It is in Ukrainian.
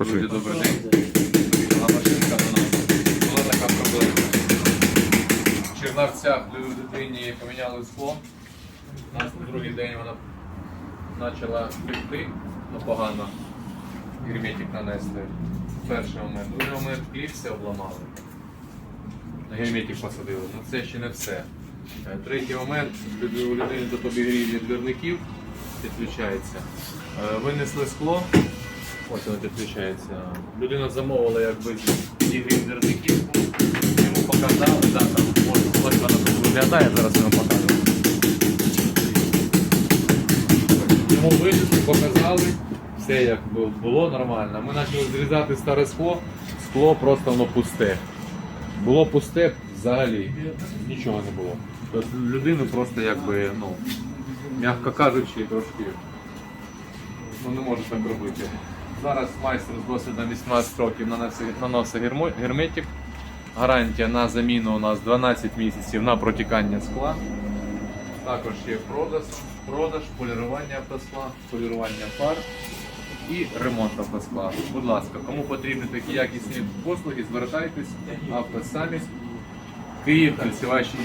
Друзі, добрий день. Приїхала машинка до нас. Була така проблема. В Чернавцях людині поміняли скло. На другий день вона почала пекти, ну погано. Герметик нанесли. Перший момент. Другий момент кліпси обламали. На герметик посадили. Ну це ще не все. Е, Третій момент, у людини тут обігрів двірників підключається. Е, Винесли скло, ось воно підключається. Людина замовила якби двірників, йому показали, да, там, ось, ось вона тут виглядає, зараз вам покажу. Йому винесли, показали, все як було нормально. Ми почали зрізати старе скло, скло просто воно пусте. Було пусте взагалі, нічого не було. Тобто людину просто якби, ну, м'яко кажучи, трошки ну, не може так робити. Зараз майстер з досвідом 18 років наносить, герметик. Гарантія на заміну у нас 12 місяців на протікання скла. Також є продаж, продаж, полірування автоскла, полірування фар і ремонт автоскла. Будь ласка, кому потрібні такі якісні послуги, звертайтесь, автосамість, Київ, Кільцева 6.